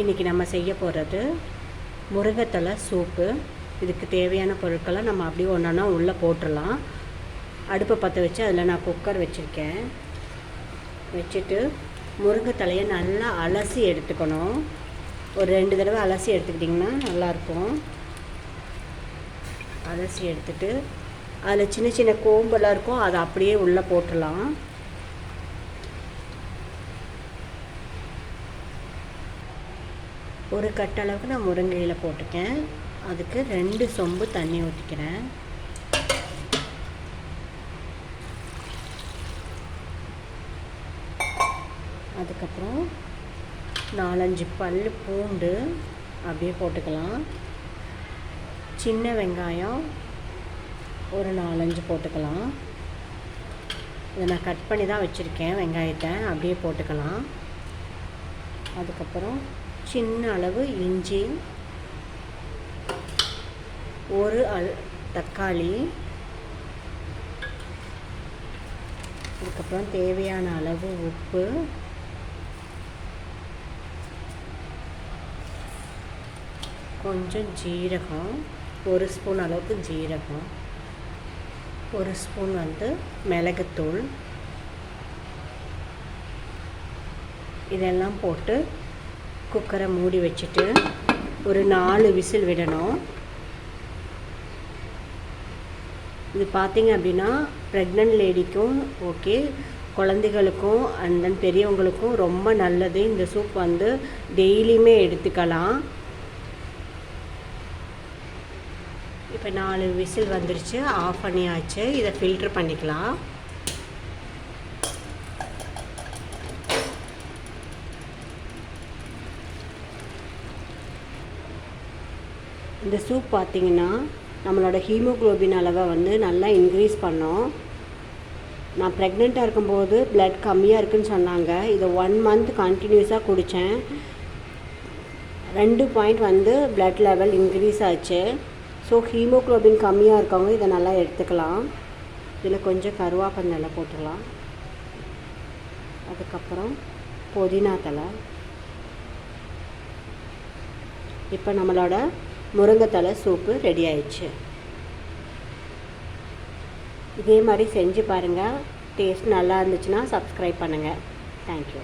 இன்றைக்கி நம்ம செய்ய போகிறது முருங்கத்தலை சூப்பு. இதுக்கு தேவையான பொருட்களை நம்ம அப்படியே ஒன்றா உள்ளே போட்டுடலாம். அடுப்பை பற்ற வச்சு அதில் நான் குக்கர் வச்சுருக்கேன். வச்சுட்டு முருங்கைத்தலையை நல்லா அலசி எடுத்துக்கணும். ஒரு ரெண்டு தடவை அலசி எடுத்துக்கிட்டிங்கன்னா நல்லாயிருக்கும். அலசி எடுத்துட்டு அதில் சின்ன சின்ன கோம்பெல்லாம் இருக்கும் அதை அப்படியே உள்ளே போட்டுடலாம். ஒரு கட்டளவுக்கு நான் முருங்கையில் போட்டுக்கேன். அதுக்கு ரெண்டு சொம்பு தண்ணி ஊற்றிக்கிறேன் அதுக்கப்புறம் நாலஞ்சு பல் பூண்டு அப்படியே போட்டுக்கலாம். சின்ன வெங்காயம் ஒரு நாலஞ்சு போட்டுக்கலாம். இதை நான் கட் பண்ணி தான் வச்சுருக்கேன். வெங்காயத்தை அப்படியே போட்டுக்கலாம். அதுக்கப்புறம் சின்ன அளவு இஞ்சி ஒரு அல் தக்காளி அதுக்கப்புறம் தேவையான அளவு உப்பு கொஞ்சம் ஜீரகம் ஒரு ஸ்பூன் அளவுக்கு ஜீரகம் ஒரு ஸ்பூன் வந்து மிளகுத்தூள். இதெல்லாம் போட்டு குக்கரை மூடி வச்சுட்டு ஒரு நாலு விசில் விடணும். இது பார்த்திங்க அப்படின்னா ப்ரெக்னென்ட் லேடிக்கும் ஓகே குழந்தைகளுக்கும் அண்ட் தென் பெரியவங்களுக்கும் ரொம்ப நல்லது. இந்த சூப் வந்து டெய்லியுமே எடுத்துக்கலாம். இப்போ நாலு விசில் வந்துருச்சு ஆஃப் பண்ணியாச்சு. இதை ஃபில்ட்ரு பண்ணிக்கலாம். இந்த சூப் பார்த்திங்கன்னா நம்மளோட ஹீமோக்ளோபின் அளவை வந்து நல்லா இன்க்ரீஸ் பண்ணோம். நான் ப்ரெக்னெண்ட்டாக இருக்கும்போது ப்ளட் கம்மியாக இருக்குதுன்னு சொன்னாங்க. இதை ஒன் மந்த் கண்டினியூஸாக குடித்தேன் ரெண்டு பாயிண்ட் வந்து ப்ளட் லெவல் இன்க்ரீஸ் ஆச்சு. ஸோ ஹீமோக்ளோபின் கம்மியாக இருக்கவங்க இதை நல்லா எடுத்துக்கலாம். இதில் கொஞ்சம் கருவாப்பந்தலை போட்டுடலாம். அதுக்கப்புறம் புதினா தலை இப்போ நம்மளோட முருங்கைத்தலை சூப்பு ரெடி ஆயிடுச்சு. இதே மாதிரி செஞ்சு பாருங்கள் டேஸ்ட் நல்லா இருந்துச்சுன்னா சப்ஸ்கிரைப் பண்ணுங்கள் தேங்க்யூ